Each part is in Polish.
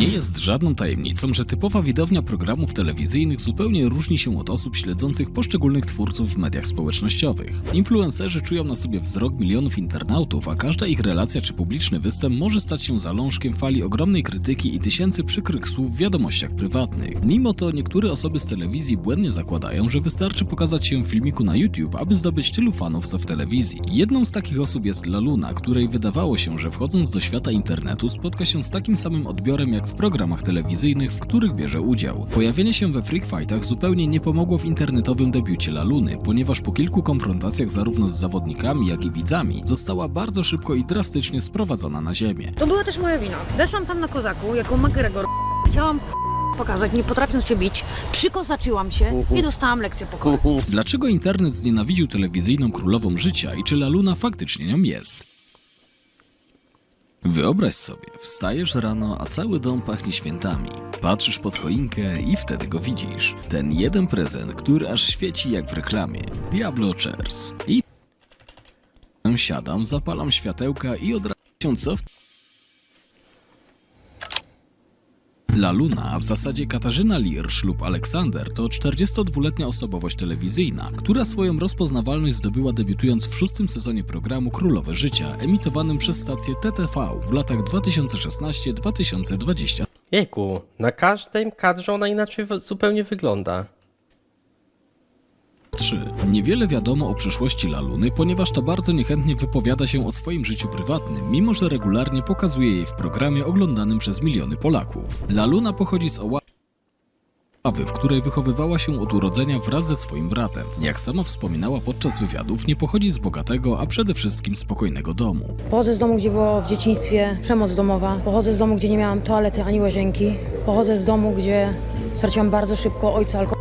Nie jest żadną tajemnicą, że typowa widownia programów telewizyjnych zupełnie różni się od osób śledzących poszczególnych twórców w mediach społecznościowych. Influencerzy czują na sobie wzrok milionów internautów, a każda ich relacja czy publiczny występ może stać się zalążkiem fali ogromnej krytyki i tysięcy przykrych słów w wiadomościach prywatnych. Mimo to niektóre osoby z telewizji błędnie zakładają, że wystarczy pokazać się w filmiku na YouTube, aby zdobyć tylu fanów co w telewizji. Jedną z takich osób jest Laluna, której wydawało się, że wchodząc do świata internetu spotka się z takim samym odbiorem jak w programach telewizyjnych, w których bierze udział. Pojawienie się we Freak Fightach zupełnie nie pomogło w internetowym debiucie Laluny, ponieważ po kilku konfrontacjach zarówno z zawodnikami, jak i widzami została bardzo szybko i drastycznie sprowadzona na ziemię. To była też moja wina. Weszłam tam na kozaku jako McGregor. Chciałam pokazać, nie potrafiąc się bić. Przykozaczyłam się i dostałam lekcję pokoju. Dlaczego internet znienawidził telewizyjną królową życia i czy Laluna faktycznie nią jest? Wyobraź sobie, wstajesz rano, a cały dom pachnie świętami. Patrzysz pod choinkę i wtedy go widzisz. Ten jeden prezent, który aż świeci jak w reklamie. Diablo Chairs. I siadam, zapalam światełka i od razu się co w... Laluna, a w zasadzie Katarzyna Lirsz lub Aleksander to 42-letnia osobowość telewizyjna, która swoją rozpoznawalność zdobyła debiutując w szóstym sezonie programu Królowe Życia, emitowanym przez stację TTV w latach 2016-2023. Jejku, na każdym kadrze ona inaczej zupełnie wygląda. Niewiele wiadomo o przeszłości Laluny, ponieważ ta bardzo niechętnie wypowiada się o swoim życiu prywatnym, mimo że regularnie pokazuje je w programie oglądanym przez miliony Polaków. Laluna pochodzi z Oławy, w której wychowywała się od urodzenia wraz ze swoim bratem. Jak sama wspominała podczas wywiadów, nie pochodzi z bogatego, a przede wszystkim spokojnego domu. Pochodzę z domu, gdzie było w dzieciństwie przemoc domowa. Pochodzę z domu, gdzie nie miałam toalety ani łazienki. Pochodzę z domu, gdzie straciłam bardzo szybko ojca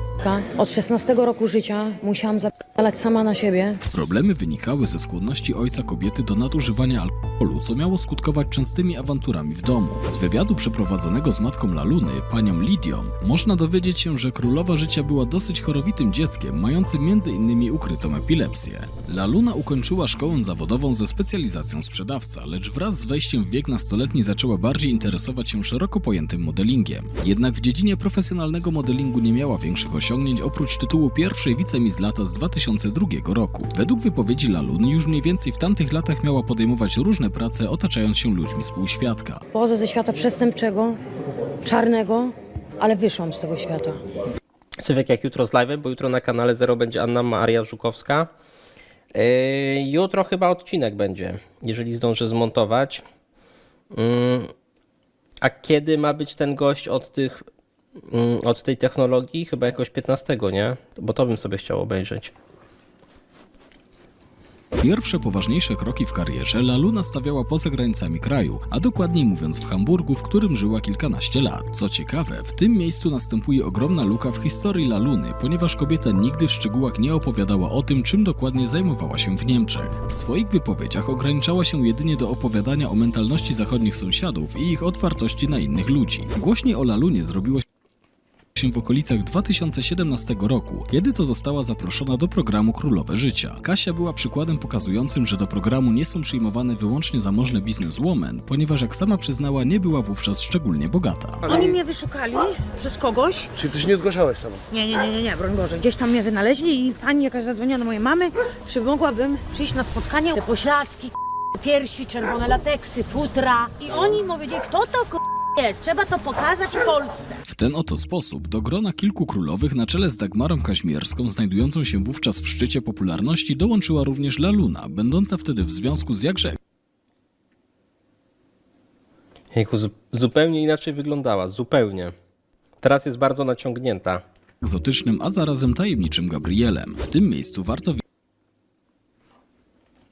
Od 16 roku życia musiałam zapalać sama na siebie. Problemy wynikały ze skłonności ojca kobiety do nadużywania alkoholu, co miało skutkować częstymi awanturami w domu. Z wywiadu przeprowadzonego z matką Laluny, panią Lidią, można dowiedzieć się, że królowa życia była dosyć chorowitym dzieckiem, mającym m.in. ukrytą epilepsję. Laluna ukończyła szkołę zawodową ze specjalizacją sprzedawca, lecz wraz z wejściem w wiek nastoletni zaczęła bardziej interesować się szeroko pojętym modelingiem. Jednak w dziedzinie profesjonalnego modelingu nie miała większych osiągnięć oprócz tytułu pierwszej wicemis lata z 2002 roku. Według wypowiedzi Laluny już mniej więcej w tamtych latach miała podejmować różne prace otaczając się ludźmi z półświadka. Pochodzę ze świata przestępczego, czarnego, ale wyszłam z tego świata. Sylwek jak jutro z live'em, bo jutro na kanale Zero będzie Anna Maria Żukowska. Yy, jutro chyba odcinek będzie, jeżeli zdążę zmontować. Yy, a kiedy ma być ten gość od tych, od tej technologii? Chyba jakoś 15, nie? Bo to bym sobie chciał obejrzeć. Pierwsze poważniejsze kroki w karierze Laluna stawiała poza granicami kraju, a dokładniej mówiąc w Hamburgu, w którym żyła kilkanaście lat. Co ciekawe, w tym miejscu następuje ogromna luka w historii Laluny, ponieważ kobieta nigdy w szczegółach nie opowiadała o tym, czym dokładnie zajmowała się w Niemczech. W swoich wypowiedziach ograniczała się jedynie do opowiadania o mentalności zachodnich sąsiadów i ich otwartości na innych ludzi. Głośniej o Lalunie zrobiło się w okolicach 2017 roku, kiedy to została zaproszona do programu Królowe Życia. Kasia była przykładem pokazującym, że do programu nie są przyjmowane wyłącznie zamożne bizneswomen, ponieważ jak sama przyznała, nie była wówczas szczególnie bogata. Oni mnie wyszukali przez kogoś. Czyli ty się nie zgłaszałeś sama? Nie, nie, nie, nie, nie, broń Boże. Gdzieś tam mnie wynaleźli i pani jakaś zadzwoniła do mojej mamy, czy mogłabym przyjść na spotkanie. Te pośladki, piersi, czerwone lateksy, futra. I oni powiedzieli, kto to k- jest? Trzeba to pokazać w Polsce. W ten oto sposób do grona kilku królowych na czele z Dagmarą Kaźmierską, znajdującą się wówczas w szczycie popularności, dołączyła również Laluna, będąca wtedy w związku z jakże Jejku, zu- zupełnie inaczej wyglądała, zupełnie. Teraz jest bardzo naciągnięta. egzotycznym, a zarazem tajemniczym Gabrielem. W tym miejscu warto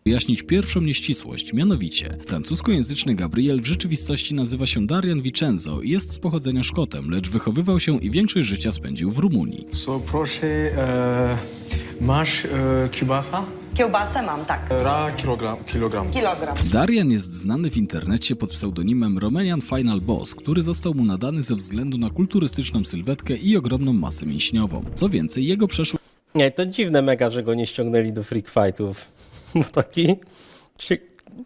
wyjaśnić pierwszą nieścisłość, mianowicie francuskojęzyczny Gabriel w rzeczywistości nazywa się Darian Vincenzo i jest z pochodzenia Szkotem, lecz wychowywał się i większość życia spędził w Rumunii. So proszę, e, masz e, kiełbasa? Kiełbasę mam, tak. Ra kilogram. kilogram. Kilogram. Darian jest znany w internecie pod pseudonimem Romanian Final Boss, który został mu nadany ze względu na kulturystyczną sylwetkę i ogromną masę mięśniową. Co więcej, jego przeszłość Nie, to dziwne mega, że go nie ściągnęli do freak fightów. Bo taki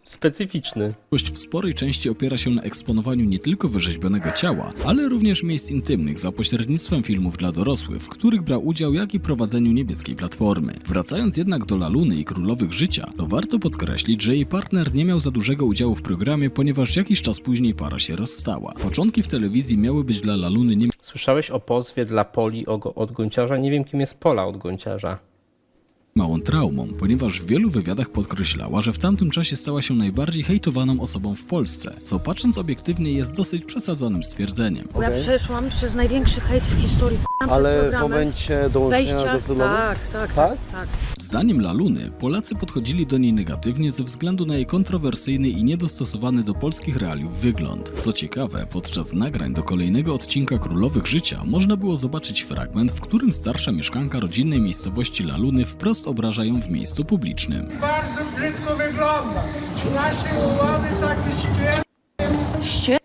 specyficzny. w sporej części opiera się na eksponowaniu nie tylko wyrzeźbionego ciała, ale również miejsc intymnych za pośrednictwem filmów dla dorosłych, w których brał udział, jak i prowadzeniu niebieskiej platformy. Wracając jednak do Laluny i Królowych Życia, to warto podkreślić, że jej partner nie miał za dużego udziału w programie, ponieważ jakiś czas później para się rozstała. Początki w telewizji miały być dla Laluny nie Słyszałeś o pozwie dla Poli od Gonciarza? Nie wiem, kim jest Pola od Gonciarza. Małą traumą, ponieważ w wielu wywiadach podkreślała, że w tamtym czasie stała się najbardziej hejtowaną osobą w Polsce, co patrząc obiektywnie jest dosyć przesadzonym stwierdzeniem. Ja przeszłam przez największy hejt w historii Ale w momencie dołączenia Wejścia, do królowych? tak, tak, Tak? tak, tak. Zdaniem Laluny, Polacy podchodzili do niej negatywnie ze względu na jej kontrowersyjny i niedostosowany do polskich realiów wygląd. Co ciekawe, podczas nagrań do kolejnego odcinka Królowych Życia można było zobaczyć fragment, w którym starsza mieszkanka rodzinnej miejscowości Laluny wprost obraża ją w miejscu publicznym. bardzo brzydko wygląda. Naszej ułady taki śpiew. Ście...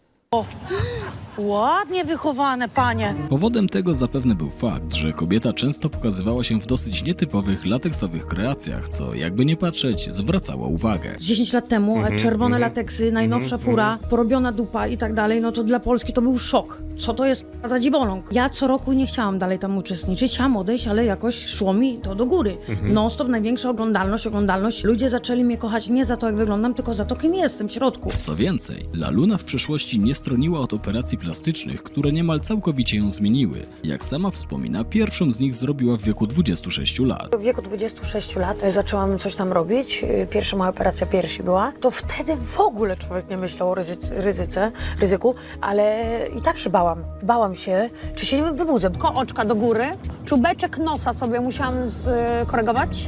Ładnie wychowane, panie. Powodem tego zapewne był fakt, że kobieta często pokazywała się w dosyć nietypowych lateksowych kreacjach, co jakby nie patrzeć, zwracało uwagę. 10 lat temu, Mhm, czerwone lateksy, najnowsza fura, porobiona dupa i tak dalej, no to dla Polski to był szok. Co to jest za dziboląg? Ja co roku nie chciałam dalej tam uczestniczyć, chciałam odejść, ale jakoś szło mi to do góry. Mhm. Non-stop największa oglądalność, oglądalność. Ludzie zaczęli mnie kochać nie za to, jak wyglądam, tylko za to, kim jestem w środku. Co więcej, Laluna w przeszłości nie stroniła od operacji plastycznych, które niemal całkowicie ją zmieniły. Jak sama wspomina, pierwszą z nich zrobiła w wieku 26 lat. W wieku 26 lat e, zaczęłam coś tam robić. E, Pierwsza moja operacja piersi była. To wtedy w ogóle człowiek nie myślał o ryzyc- ryzyce, ryzyku, ale i tak się bałam. Bałam się, czy się nie wybudzę. Ko oczka do góry, czubeczek nosa sobie musiałam skorygować,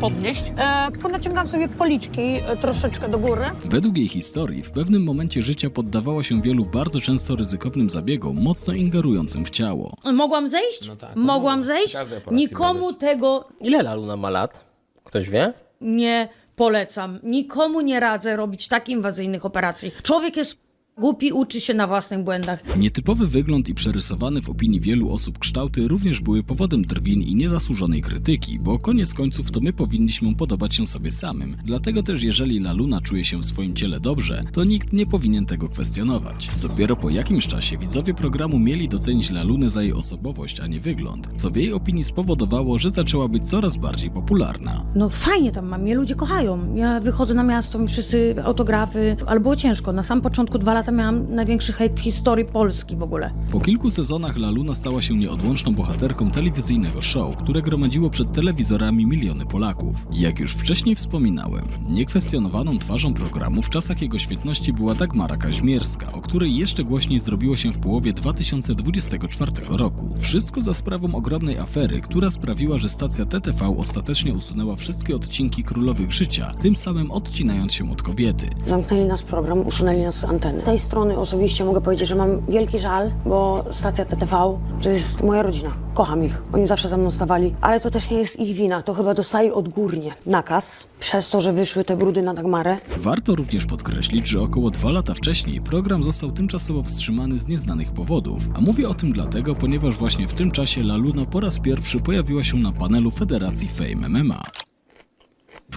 podnieść. E, tylko naciągam sobie policzki e, troszeczkę do góry. Według jej historii, w pewnym momencie życia poddawała się wielu bardzo często ryzykownym zabiegom, mocno ingerującym w ciało. Mogłam zejść? Mogłam zejść? Nikomu tego Ile Laluna ma lat? Ktoś wie? nie polecam. Nikomu nie radzę robić tak inwazyjnych operacji. Człowiek jest głupi, uczy się na własnych błędach. Nietypowy wygląd i przerysowane w opinii wielu osób kształty również były powodem drwin i niezasłużonej krytyki, bo koniec końców to my powinniśmy podobać się sobie samym. Dlatego też jeżeli Laluna czuje się w swoim ciele dobrze, to nikt nie powinien tego kwestionować. Dopiero po jakimś czasie widzowie programu mieli docenić Lalunę za jej osobowość, a nie wygląd, co w jej opinii spowodowało, że zaczęła być coraz bardziej popularna. No fajnie tam mam, mnie ludzie kochają. Ja wychodzę na miasto, mi wszyscy autografy, ale było ciężko. Na sam początku dwa lata miałam największy hejt w historii Polski w ogóle. Po kilku sezonach Laluna stała się nieodłączną bohaterką telewizyjnego show, które gromadziło przed telewizorami miliony Polaków. Jak już wcześniej wspominałem, niekwestionowaną twarzą programu w czasach jego świetności była Dagmara Kaźmierska, o której jeszcze głośniej zrobiło się w połowie 2024 roku. Wszystko za sprawą ogromnej afery, która sprawiła, że stacja TTV ostatecznie usunęła wszystkie odcinki Królowych Życia, tym samym odcinając się od kobiety. Zamknęli nas program, usunęli nas z anteny. Z tej strony osobiście mogę powiedzieć, że mam wielki żal, bo stacja TTV to jest moja rodzina. Kocham ich. Oni zawsze za mną stawali, ale to też nie jest ich wina. To chyba dostali odgórnie nakaz przez to, że wyszły te brudy na Dagmarę. Warto również podkreślić, że około dwa lata wcześniej program został tymczasowo wstrzymany z nieznanych powodów, a mówię o tym dlatego, ponieważ właśnie w tym czasie Laluna po raz pierwszy pojawiła się na panelu Federacji Fame MMA.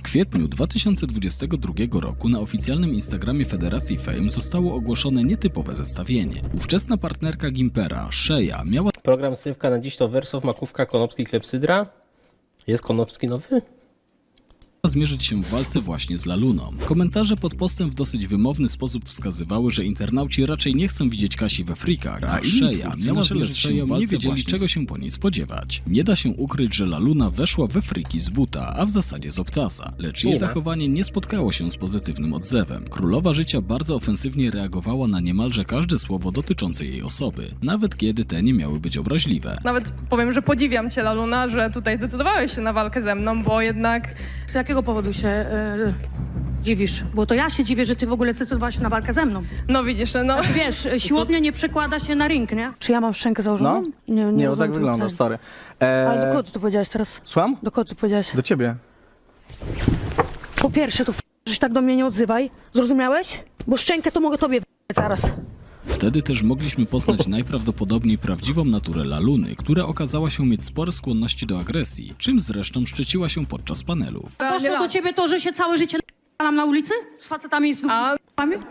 W kwietniu 2022 roku na oficjalnym Instagramie Federacji Fame zostało ogłoszone nietypowe zestawienie. Ówczesna partnerka Gimpera, Sheja, miała Program Sywka na dziś to Wersow, Makówka, Konopski, Klepsydra. Jest Konopski nowy? Zmierzyć się w walce właśnie z Laluną. Komentarze pod postem w dosyć wymowny sposób wskazywały, że internauci raczej nie chcą widzieć Kasi we frikach, a Sheja miała wiele z Sheją nie wiedzieli czego się po niej spodziewać. Nie da się ukryć, że Laluna weszła we friki z buta, a w zasadzie z obcasa, lecz jej zachowanie nie spotkało się z pozytywnym odzewem. Królowa Życia bardzo ofensywnie reagowała na niemalże każde słowo dotyczące jej osoby, nawet kiedy te nie miały być obraźliwe. Nawet powiem, że podziwiam cię, Laluna, że tutaj zdecydowałeś się na walkę ze mną, bo jednak Z jakiego powodu się e, dziwisz? Bo to ja się dziwię, że ty w ogóle zdecydowałaś się na walkę ze mną. No widzisz, no. Wiesz, siłownia nie przekłada się na ring, nie? Czy ja mam szczękę założoną? No? Nie, rozumiem bo tak tego wyglądasz, pytania. sorry. Ale do Eee, kogo ty to powiedziałeś teraz? Słucham? Do kogo ty powiedziałeś? Do ciebie. Po pierwsze, to f- że się tak do mnie nie odzywaj. Zrozumiałeś? Bo szczękę to mogę tobie w- zaraz. Wtedy też mogliśmy poznać najprawdopodobniej prawdziwą naturę Laluny, która okazała się mieć spore skłonności do agresji, czym zresztą szczyciła się podczas panelów. Poszło do ciebie to, że się całe życie Tam na ulicy? Z facetami i z A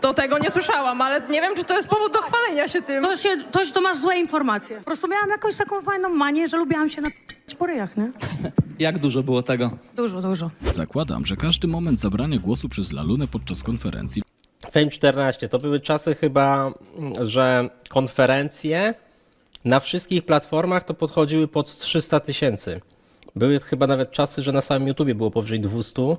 do tego nie słyszałam, ale nie wiem, czy to jest powód do chwalenia się tym. To, się, to, to masz złe informacje. Po prostu miałam jakąś taką fajną manię, że lubiłam się na po ryjach, nie? Jak dużo było tego? Dużo, dużo. Zakładam, że każdy moment zabrania głosu przez Lalunę podczas konferencji Fame 14 to były czasy chyba, że konferencje na wszystkich platformach to podchodziły pod 300 tysięcy. Były chyba nawet czasy, że na samym YouTubie było powyżej 200,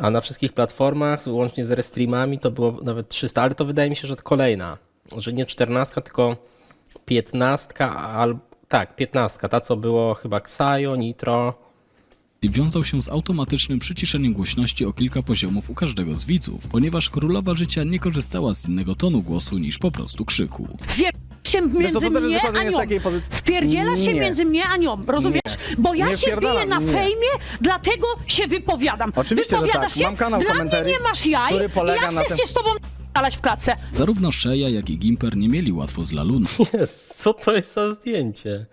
a na wszystkich platformach, łącznie z restreamami, to było nawet 300, ale to wydaje mi się, że to kolejna, że nie 14, tylko 15, albo tak, 15, ta co było chyba Xayo, Nitro, wiązał się z automatycznym przyciszeniem głośności o kilka poziomów u każdego z widzów, ponieważ królowa życia nie korzystała z innego tonu głosu niż po prostu krzyku. się między mnie a nią. Wpierdziela się Nie. między mnie a nią, rozumiesz? Bo ja Nie się biję na nie. fejmie, dlatego się wypowiadam. Oczywiście, że Wypowiadasz tak. się, Mam kanał dla mnie nie masz jaj który i polega ja na chcę tym- się z tobą dalać w klatce. Zarówno Szeja, jak i Gimper nie mieli łatwo z Laluną, Jest, co to jest za zdjęcie?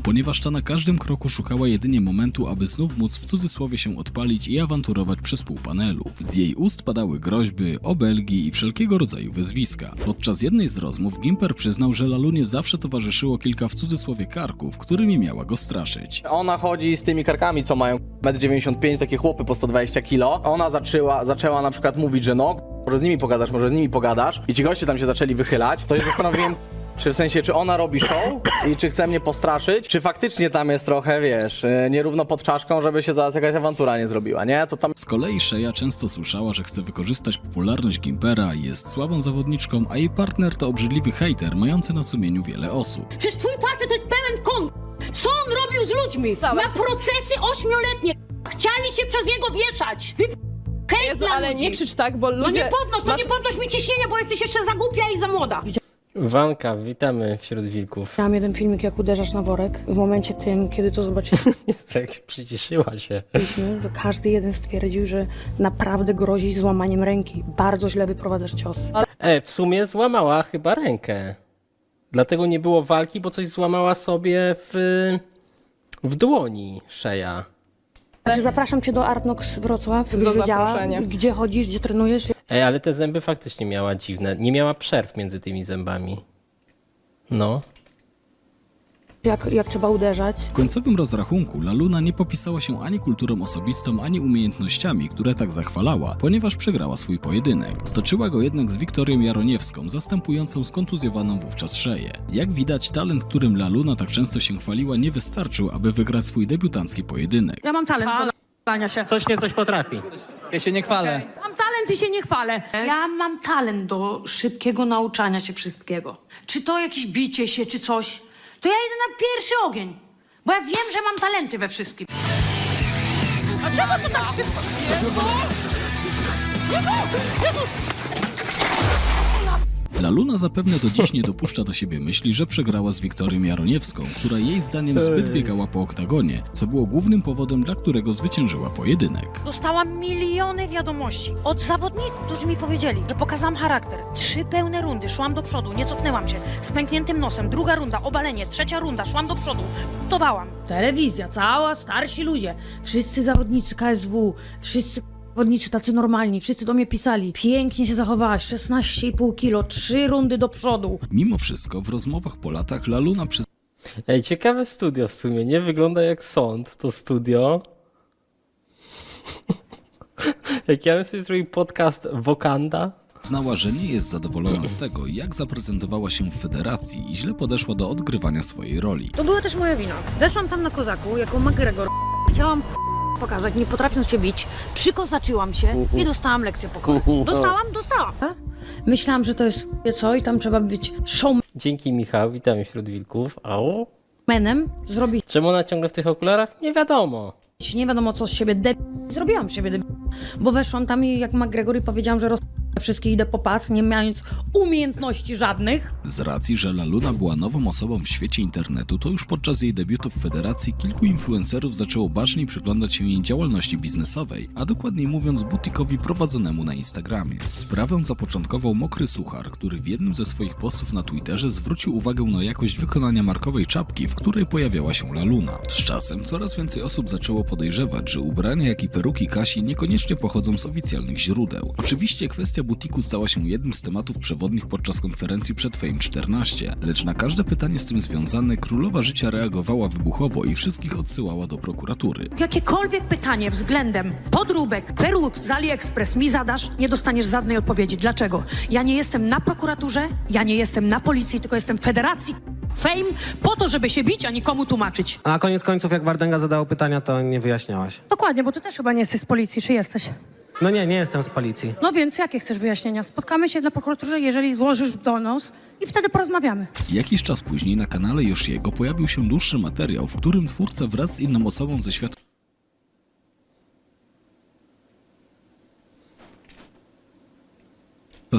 Ponieważ ta na każdym kroku szukała jedynie momentu, aby znów móc w cudzysłowie się odpalić i awanturować przez pół panelu. Z jej ust padały groźby, obelgi i wszelkiego rodzaju wyzwiska. Podczas jednej z rozmów Gimper przyznał, że Lalunie zawsze towarzyszyło kilka w cudzysłowie karków, którymi miała go straszyć. Ona chodzi z tymi karkami, co mają 1,95 m, takie chłopy po 120 kg. Ona zaczęła, zaczęła na przykład mówić, że no, może z nimi pogadasz, może z nimi pogadasz. I ci goście tam się zaczęli wychylać. To się zastanowiłem, czy w sensie, czy ona robi show i czy chce mnie postraszyć, czy faktycznie tam jest trochę, wiesz, y, nierówno pod czaszką, żeby się zaraz jakaś awantura nie zrobiła, nie? To tam Z kolei Szeja często słyszała, że chce wykorzystać popularność Gimpera i jest słabą zawodniczką, a jej partner to obrzydliwy hejter mający na sumieniu wiele osób. Przecież twój facet to jest pełen kon. Co on robił z ludźmi? Ma procesy ośmioletnie. Chciali się przez jego wieszać. Wy... Hejt Jezu, ale ludzi. nie krzycz tak, bo ludzie... No nie podnoś, no Masz- nie podnoś mi ciśnienia, bo jesteś jeszcze za głupia i za młoda. Wanka, witamy wśród wilków. Miałam jeden filmik, jak uderzasz na worek. W momencie tym, kiedy to zobaczyliśmy, Jak przyciszyła się. to każdy jeden stwierdził, że naprawdę grozi złamaniem ręki. Bardzo źle wyprowadzasz cios. E, w sumie złamała chyba rękę. Dlatego nie było walki, bo coś złamała sobie w, w dłoni szeja. Także zapraszam cię do Artnox Wrocław, żebyś wiedziała, zaproszenie. gdzie chodzisz, gdzie trenujesz. Ej, ale te zęby faktycznie miała dziwne. Nie miała przerw między tymi zębami. No. Jak, jak trzeba uderzać. W końcowym rozrachunku Laluna nie popisała się ani kulturą osobistą, ani umiejętnościami, które tak zachwalała, ponieważ przegrała swój pojedynek. Stoczyła go jednak z Wiktorią Jaroniewską, zastępującą skontuzjowaną wówczas Szeję. Jak widać, talent, którym Laluna tak często się chwaliła, nie wystarczył, aby wygrać swój debiutancki pojedynek. Ja mam talent do na***ania się. Coś nie coś potrafi. Ja się nie chwalę. Mam talent i się nie chwalę. Ja mam talent do szybkiego nauczania się wszystkiego. Czy to jakieś bicie się, czy coś, to ja idę na pierwszy ogień. Bo ja wiem, że mam talenty we wszystkim. Laluna zapewne do dziś nie dopuszcza do siebie myśli, że przegrała z Wiktorią Jaroniewską, która jej zdaniem zbyt biegała po oktagonie, co było głównym powodem, dla którego zwyciężyła pojedynek. Dostałam miliony wiadomości od zawodników, którzy mi powiedzieli, że pokazałam charakter. Trzy pełne rundy, szłam do przodu, nie cofnęłam się, z pękniętym nosem. Druga runda, obalenie, trzecia runda, szłam do przodu, tobałam. Telewizja, cała, starsi ludzie, wszyscy zawodnicy KSW, wszyscy zawodnicy tacy normalni, wszyscy do mnie pisali. Pięknie się zachowałaś, 16,5 kilo, trzy rundy do przodu. Mimo wszystko, w rozmowach po latach Laluna przy Ej, ciekawe studio w sumie. Nie wygląda jak sąd to studio. jak ja bym sobie zrobił podcast Wokanda. Znała, że nie jest zadowolona z tego, jak zaprezentowała się w federacji i źle podeszła do odgrywania swojej roli. To była też moja wina. Weszłam tam na kozaku jako McGregor. Chciałam pokazać, nie potrafiąc się bić. Przykozaczyłam się i dostałam lekcję pokoju. Dostałam, dostałam. Myślałam, że to jest co i tam trzeba być Dzięki Michał, witamy wśród wilków. Au. showmanem, zrobić Czemu ona ciągle w tych okularach? Nie wiadomo. nie wiadomo co z siebie deb... Zrobiłam z siebie deb... Bo weszłam tam i jak McGregor i powiedziałam, że roz... wszystkie idę po pas, nie mając umiejętności żadnych. Z racji, że Laluna była nową osobą w świecie internetu, to już podczas jej debiutu w federacji kilku influencerów zaczęło baczniej przyglądać się jej działalności biznesowej, a dokładniej mówiąc butikowi prowadzonemu na Instagramie. Sprawę zapoczątkował Mokry Suchar, który w jednym ze swoich postów na Twitterze zwrócił uwagę na jakość wykonania markowej czapki, w której pojawiała się Laluna. Z czasem coraz więcej osób zaczęło podejrzewać, że ubrania jak i peruki Kasi niekoniecznie pochodzą z oficjalnych źródeł. Oczywiście kwestia butiku stała się jednym z tematów przewodnich podczas konferencji przed Fame 14, lecz na każde pytanie z tym związane królowa życia reagowała wybuchowo i wszystkich odsyłała do prokuratury. Jakiekolwiek pytanie względem podróbek, peruk z AliExpress mi zadasz, nie dostaniesz żadnej odpowiedzi. Dlaczego? Ja nie jestem na prokuraturze, ja nie jestem na policji, tylko jestem w federacji Fame po to, żeby się bić, a nikomu tłumaczyć. A na koniec końców, jak Wardęga zadało pytania, to nie wyjaśniałaś. Dokładnie, bo ty też chyba nie jesteś z policji, czy jesteś? No nie, nie jestem z policji. No więc jakie chcesz wyjaśnienia? Spotkamy się na prokuraturze, jeżeli złożysz donos i wtedy porozmawiamy. Jakiś czas później na kanale Yoshiego pojawił się dłuższy materiał, w którym twórca wraz z inną osobą ze świata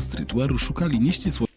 streetwearu szukali nieścisłości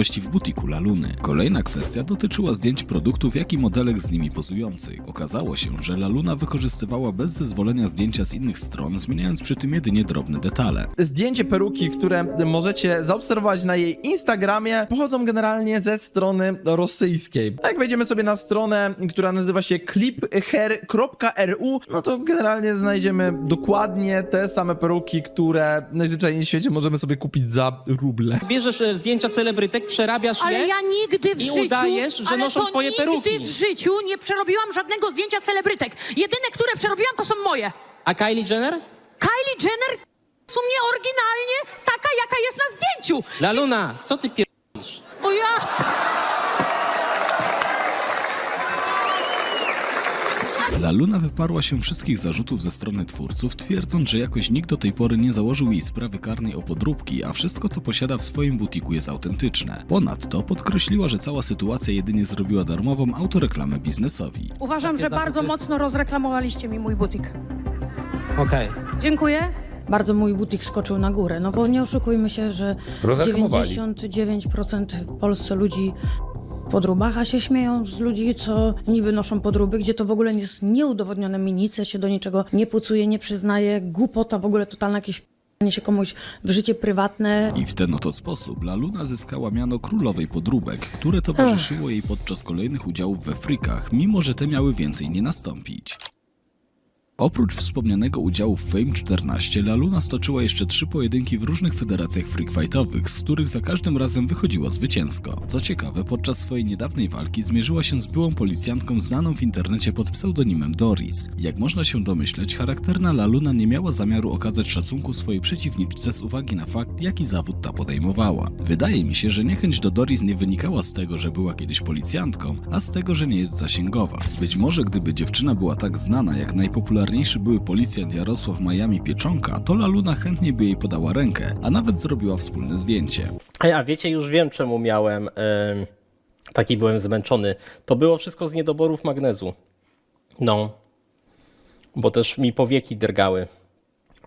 w butiku Laluny. Kolejna kwestia dotyczyła zdjęć produktów, jak i modelek z nimi pozujących. Okazało się, że Laluna wykorzystywała bez zezwolenia zdjęcia z innych stron, zmieniając przy tym jedynie drobne detale. Zdjęcie peruki, które możecie zaobserwować na jej Instagramie, pochodzą generalnie ze strony rosyjskiej. A jak wejdziemy sobie na stronę, która nazywa się cliphair.ru, no to generalnie znajdziemy dokładnie te same peruki, które najzwyczajniej w świecie możemy sobie kupić za ruble. Bierzesz e, zdjęcia celebrytek, przerabiasz Ale je ja nigdy w i życiu... udajesz, że ale noszą to twoje nigdy peruki. w życiu nie przerobiłam żadnego zdjęcia celebrytek. Jedyne, które przerobiłam, to są moje. A Kylie Jenner? Kylie Jenner u mnie oryginalnie taka, jaka jest na zdjęciu. Laluna, co ty pier... O ja... Laluna wyparła się wszystkich zarzutów ze strony twórców, twierdząc, że jakoś nikt do tej pory nie założył jej sprawy karnej o podróbki, a wszystko co posiada w swoim butiku jest autentyczne. Ponadto podkreśliła, że cała sytuacja jedynie zrobiła darmową autoreklamę biznesowi. Uważam, że bardzo mocno rozreklamowaliście mi mój butik. Okej. Dziękuję. Bardzo mój butik skoczył na górę, no bo nie oszukujmy się, że 99% w Polsce ludzi podróbacha się śmieją z ludzi, co niby noszą podróby, gdzie to w ogóle jest nieudowodnione minice, się do niczego nie pucuje, nie przyznaje, głupota w ogóle totalna, jakieś nie się komuś w życie prywatne. I w ten oto sposób Laluna zyskała miano królowej podróbek, które towarzyszyło jej podczas kolejnych udziałów we frikach, mimo że te miały więcej nie nastąpić. Oprócz wspomnianego udziału w Fame 14, Laluna stoczyła jeszcze trzy pojedynki w różnych federacjach freakfightowych, z których za każdym razem wychodziła zwycięsko. Co ciekawe, podczas swojej niedawnej walki zmierzyła się z byłą policjantką znaną w internecie pod pseudonimem Doris. Jak można się domyśleć, charakterna Laluna nie miała zamiaru okazać szacunku swojej przeciwniczce z uwagi na fakt, jaki zawód ta podejmowała. Wydaje mi się, że niechęć do Doris nie wynikała z tego, że była kiedyś policjantką, a z tego, że nie jest zasięgowa. Być może gdyby dziewczyna była tak znana jak najpopularniejszy były policjant Jarosław Miami Pieczonka, to Laluna chętnie by jej podała rękę, a nawet zrobiła wspólne zdjęcie. A wiecie, już wiem czemu miałem... em, taki byłem zmęczony. To było wszystko z niedoborów magnezu. No. Bo też mi powieki drgały.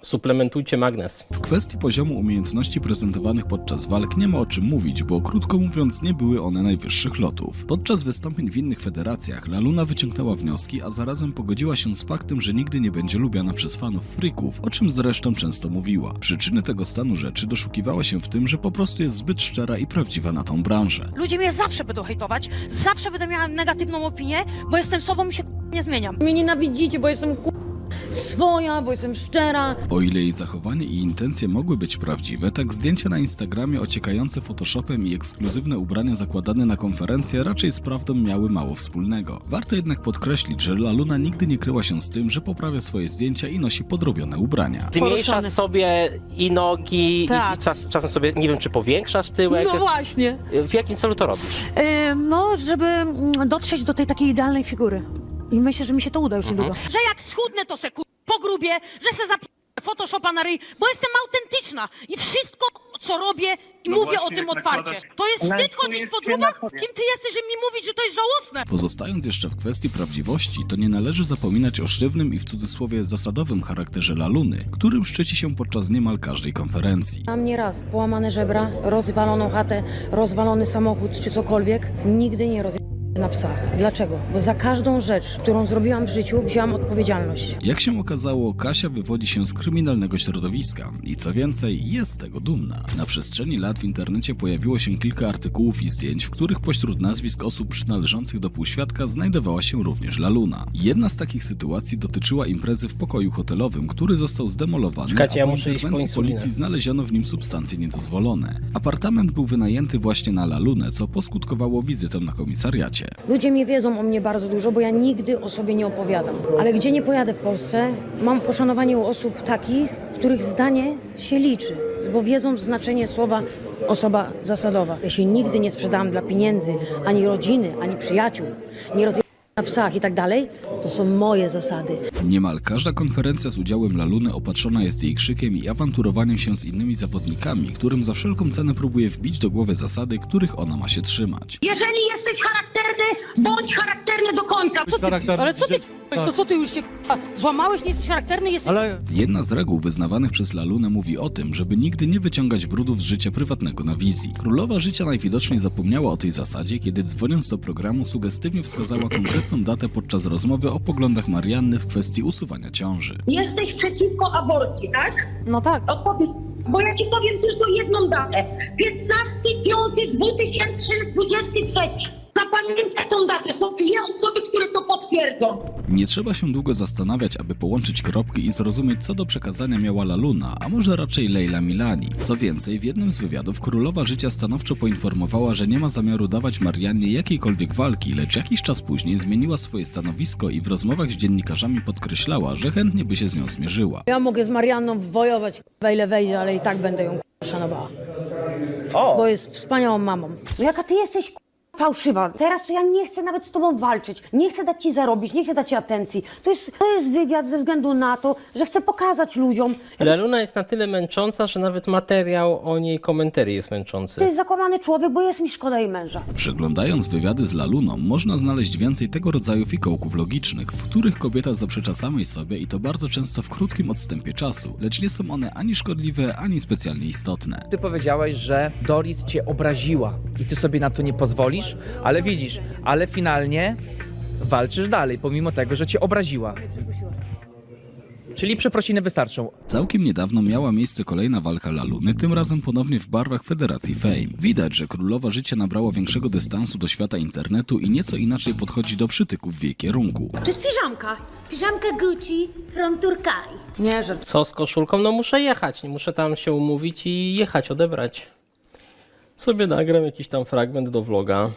Suplementujcie magnez. W kwestii poziomu umiejętności prezentowanych podczas walk nie ma o czym mówić, bo krótko mówiąc nie były one najwyższych lotów. Podczas wystąpień w innych federacjach Laluna wyciągnęła wnioski, a zarazem pogodziła się z faktem, że nigdy nie będzie lubiana przez fanów freaków, o czym zresztą często mówiła. Przyczyny tego stanu rzeczy doszukiwała się w tym, że po prostu jest zbyt szczera i prawdziwa na tą branżę. Ludzie mnie zawsze będą hejtować, zawsze będę miała negatywną opinię, bo jestem sobą i się nie zmieniam. Mnie nienawidzicie, bo jestem ku... swoja, bo jestem szczera. O ile jej zachowanie i intencje mogły być prawdziwe, tak zdjęcia na Instagramie ociekające Photoshopem i ekskluzywne ubrania zakładane na konferencję raczej z prawdą miały mało wspólnego. Warto jednak podkreślić, że Laluna nigdy nie kryła się z tym, że poprawia swoje zdjęcia i nosi podrobione ubrania. Zmniejszasz Poruszony. sobie i nogi, i, Tak. i czas, czasem sobie, nie wiem, czy powiększasz tyłek. No właśnie. W jakim celu to robisz? E, no, żeby mm, dotrzeć do tej takiej idealnej figury. I myślę, że mi się to uda już niedługo. Że jak schudnę, to se ku... po grubie, że se zap... Photoshopa na ryj, bo jestem autentyczna i wszystko, co robię i No mówię właśnie, o tym jak otwarcie. nakładasz- To jest wstyd chodzić po trubach? Kim ty jesteś, żeby mi mówić, że to jest żałosne? Pozostając jeszcze w kwestii prawdziwości, to nie należy zapominać o sztywnym i w cudzysłowie zasadowym charakterze Laluny, którym szczyci się podczas niemal każdej konferencji. Mam nie raz połamane żebra, rozwaloną chatę, rozwalony samochód czy cokolwiek. Nigdy nie roz... na psach. Dlaczego? Bo za każdą rzecz, którą zrobiłam w życiu, wzięłam odpowiedzialność. Jak się okazało, Kasia wywodzi się z kryminalnego środowiska i co więcej, jest z tego dumna. Na przestrzeni lat w internecie pojawiło się kilka artykułów i zdjęć, w których pośród nazwisk osób przynależących do półświadka znajdowała się również Laluna. Jedna z takich sytuacji dotyczyła imprezy w pokoju hotelowym, który został zdemolowany, Czekajcie, a ja po muszę iść po interwencji insulinę. policji znaleziono w nim substancje niedozwolone. Apartament był wynajęty właśnie na Lalunę, co poskutkowało wizytą na komisariacie. Ludzie mnie wiedzą o mnie bardzo dużo, bo ja nigdy o sobie nie opowiadam. Ale gdzie nie pojadę w Polsce, mam poszanowanie u osób takich, których zdanie się liczy, bo wiedzą znaczenie słowa osoba zasadowa. Ja się nigdy nie sprzedałam dla pieniędzy, ani rodziny, ani przyjaciół. Nie roz... na psach i tak dalej. To są moje zasady. Niemal każda konferencja z udziałem Laluny opatrzona jest jej krzykiem i awanturowaniem się z innymi zawodnikami, którym za wszelką cenę próbuje wbić do głowy zasady, których ona ma się trzymać. Jeżeli jesteś charakterny, bądź charakterny do końca. Co ty, ale co ty, to co ty już się k***a, złamałeś, nie jesteś charakterny, jesteś... Jedna z reguł wyznawanych przez Lalunę mówi o tym, żeby nigdy nie wyciągać brudów z życia prywatnego na wizji. Królowa życia najwidoczniej zapomniała o tej zasadzie, kiedy dzwoniąc do programu sugestywnie wskazała konkretną datę podczas rozmowy o poglądach Marianny w kwestii usuwania ciąży. Jesteś przeciwko aborcji, tak? No tak. Odpowiedz, bo ja ci powiem tylko jedną datę. 15.5.2023. Zapamiętaj tą datę. Są dwie osoby, które to potwierdzą. Nie trzeba się długo zastanawiać, aby połączyć kropki i zrozumieć, co do przekazania miała Laluna, a może raczej Leila Milani. Co więcej, w jednym z wywiadów królowa życia stanowczo poinformowała, że nie ma zamiaru dawać Mariannie jakiejkolwiek walki, lecz jakiś czas później zmieniła swoje stanowisko i w rozmowach z dziennikarzami podkreślała, że chętnie by się z nią zmierzyła. Ja mogę z Marianną wojować, ile wejdzie, ale i tak będę ją szanowała. Bo jest wspaniałą mamą. No jaka ty jesteś fałszywa. Teraz to ja nie chcę nawet z tobą walczyć. Nie chcę dać ci zarobić, nie chcę dać ci atencji. To jest, to jest wywiad ze względu na to, że chcę pokazać ludziom. Laluna jest na tyle męcząca, że nawet materiał o niej komentarii jest męczący. To jest zakłamany człowiek, bo jest mi szkoda jej męża. Przeglądając wywiady z Laluną, można znaleźć więcej tego rodzaju fikołków logicznych, w których kobieta zaprzecza samej sobie i to bardzo często w krótkim odstępie czasu, lecz nie są one ani szkodliwe, ani specjalnie istotne. Ty powiedziałeś, że Doris cię obraziła i ty sobie na to nie pozwolisz, ale widzisz, ale finalnie walczysz dalej, pomimo tego, że cię obraziła. Czyli przeprosiny wystarczą. Całkiem niedawno miała miejsce kolejna walka Laluny, tym razem ponownie w barwach Federacji Fame. Widać, że królowa życia nabrała większego dystansu do świata internetu i nieco inaczej podchodzi do przytyków w jej kierunku. To jest piżamka. Piżamka Gucci from Turkaj. Nie, że Co z koszulką? No muszę jechać, muszę tam się umówić i jechać, odebrać. Sobie nagram jakiś tam fragment do vloga.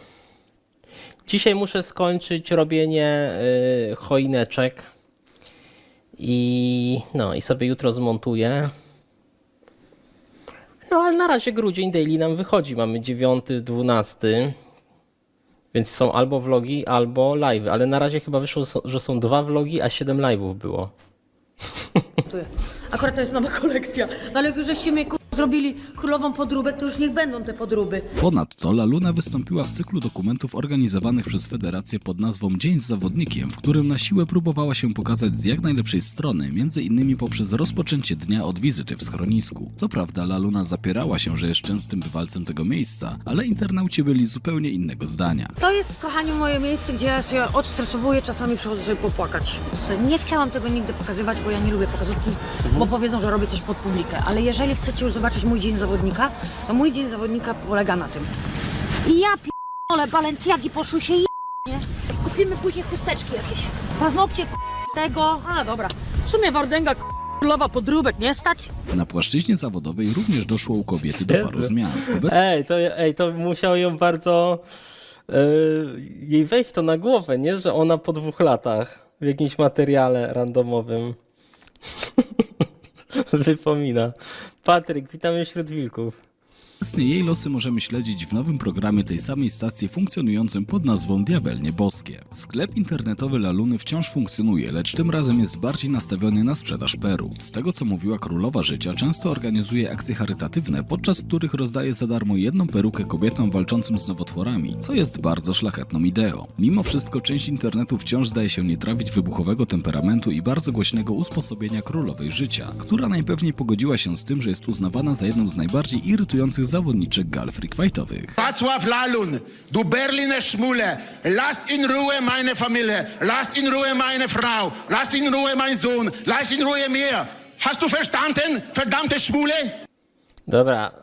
Dzisiaj muszę skończyć robienie y, choineczek. I no i sobie jutro zmontuję. No ale na razie grudzień daily nam wychodzi. Mamy 9, 12. Więc są albo vlogi, albo live. Ale na razie chyba wyszło, że są dwa vlogi, a 7 live'ów było. Akurat to jest nowa kolekcja. No ale żeście mnie k***, zrobili królową podróbek, to już niech będą te podróby. Ponadto Laluna wystąpiła w cyklu dokumentów organizowanych przez Federację pod nazwą Dzień z zawodnikiem, w którym na siłę próbowała się pokazać z jak najlepszej strony, między innymi poprzez rozpoczęcie dnia od wizyty w schronisku. Co prawda Laluna zapierała się, że jest częstym bywalcem tego miejsca, ale internauci byli zupełnie innego zdania. To jest, kochani, moje miejsce, gdzie ja się odstresowuję, czasami przychodzę sobie popłakać. Nie chciałam tego nigdy pokazywać, bo ja nie lubię pokazówki, bo powiedzą, że robię coś pod publikę. Ale jeżeli chcecie już zobaczyć mój dzień zawodnika, to mój dzień zawodnika polega na tym. I ja p***ole, Balenciagi poszły się i nie? Kupimy później chusteczki jakieś. Paznokcie tego. A, dobra. W sumie Wardęga k***, królowa podróbek, nie stać? Na płaszczyźnie zawodowej również doszło u kobiety do paru Jezu. zmian. Ej, to, ej, to musiało ją bardzo e, jej wejść to na głowę, nie? Że ona po dwóch latach w jakimś materiale randomowym wypomina. Patryk, witamy wśród wilków. Obecnie jej losy możemy śledzić w nowym programie tej samej stacji funkcjonującym pod nazwą Diabelnie Boskie. Sklep internetowy Laluny wciąż funkcjonuje, lecz tym razem jest bardziej nastawiony na sprzedaż peru. Z tego co mówiła królowa życia, często organizuje akcje charytatywne, podczas których rozdaje za darmo jedną perukę kobietom walczącym z nowotworami, co jest bardzo szlachetną ideą. Mimo wszystko część internetu wciąż zdaje się nie trawić wybuchowego temperamentu i bardzo głośnego usposobienia królowej życia, która najpewniej pogodziła się z tym, że jest uznawana za jedną z najbardziej irytujących zawodniczek gal freak fightowych. Wacław Lalun, du Berliner Schmule, lasst in Ruhe meine Familie, lasst in Ruhe meine Frau, lasst in Ruhe mein Sohn, lasst in Ruhe mir. Hast du verstanden, verdammte Schmule? Dobra,